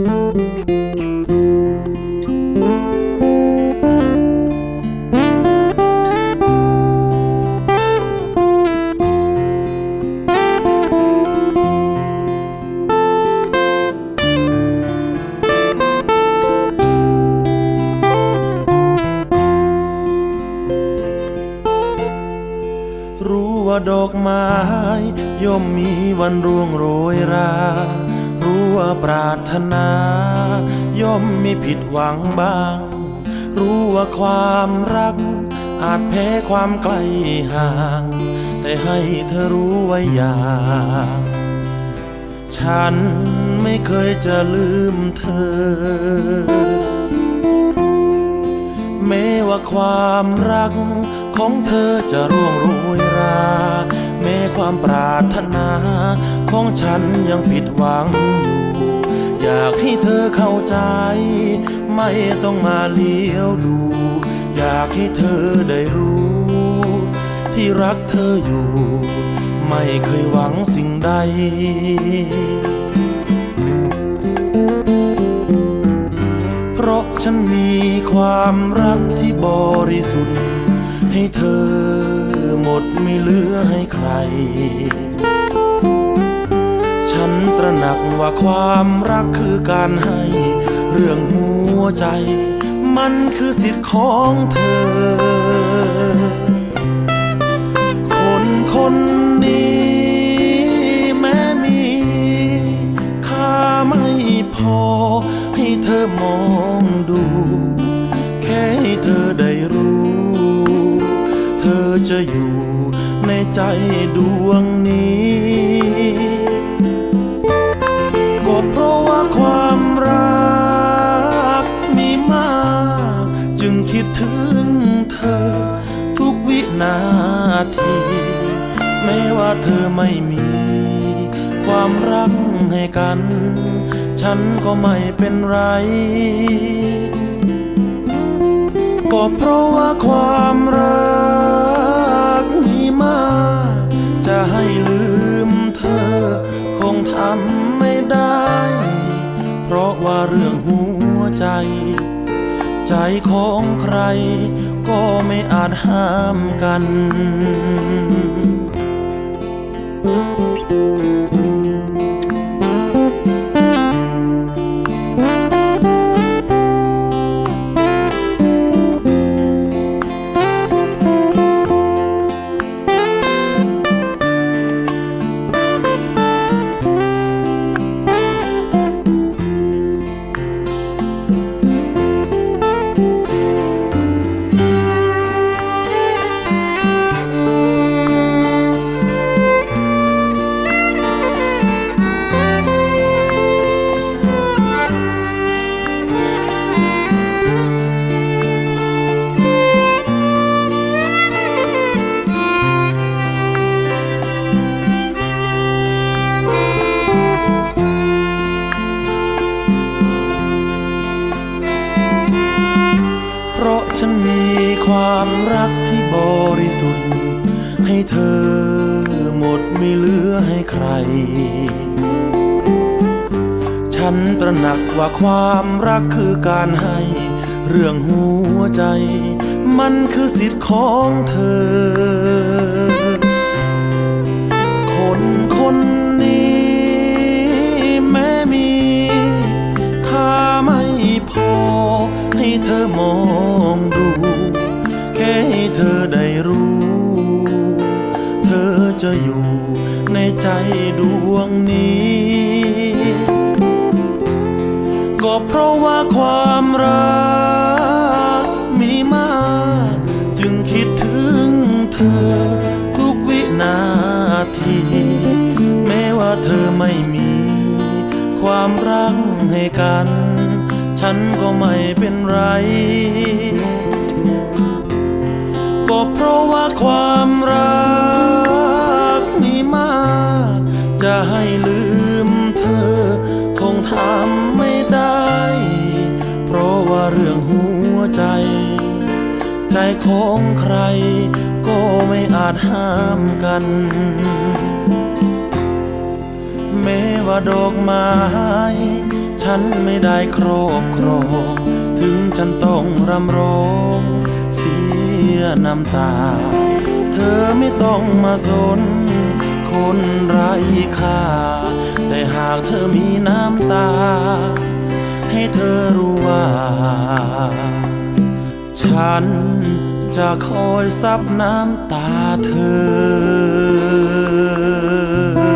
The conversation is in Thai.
รู้ว่าดอกไม้ย่อมมีวันร่วงโรยรา ปรารถนา ย่อมมีผิดหวังบ้าง รู้ว่าความรัก อาจแพ้ความใกลห่าง แต่ให้เธอรู้ไว้อย่างฉันไม่เคยจะลืมเธอ แม้ว่าความรักของเธอจะร่วงโรยรา แม้ความปรารถนาของฉันยังผิดหวังอยู่ อยากให้เธอเข้าใจ ไม่ต้องมาเลี้ยวดู อยากให้เธอได้รู้ ที่รักเธออยู่ ไม่เคยหวังสิ่งใดเพราะฉันมีความรักที่บริสุทธิ์ ให้เธอหมดไม่เหลือให้ใคร หนักว่าความรักคือการให้ เรื่องหัวใจ มันคือสิทธิ์ของเธอ คนคนนี้แม้มีค่าไม่พอ ให้เธอมองดู แค่ให้เธอได้รู้ เธอจะอยู่ในใจดวงนี้ เธอไม่มี ความรักให้กัน ฉันก็ไม่เป็นไร ก็เพราะว่าความรักมีมาก จะให้ลืมเธอ คงทำไม่ได้ เพราะว่าเรื่องหัวใจ ใจของใครก็ไม่อาจห้ามกัน ความรักที่บริสุทธิ์ ให้เธอหมดไม่เหลือให้ใคร ฉันตระหนักว่าความรักคือการให้ เรื่องหัวใจ มันคือสิทธิ์ของเธอ คนคนนี้แม้มีค่าไม่พอให้เธอมอง ก็เพราะว่าความรักมีมาก จึงคิดถึงเธอ ทุกวินาที แม้ว่าเธอไม่มี ความรักให้กัน ฉันก็ไม่เป็นไร ก็เพราะว่าความรัก เรื่องหัวใจ ใจของใครก็ไม่อาจห้ามกัน แม้ว่าดอกไม้ ฉันไม่ได้ครอบครอง ถึงฉันต้องรำร้องเสียน้ำตา เธอไม่ต้องมาสน คนไร้ค่า แต่หากเธอมีน้ำตา ให้เธอรู้ว่า ฉันจะคอยซับน้ำตาเธอ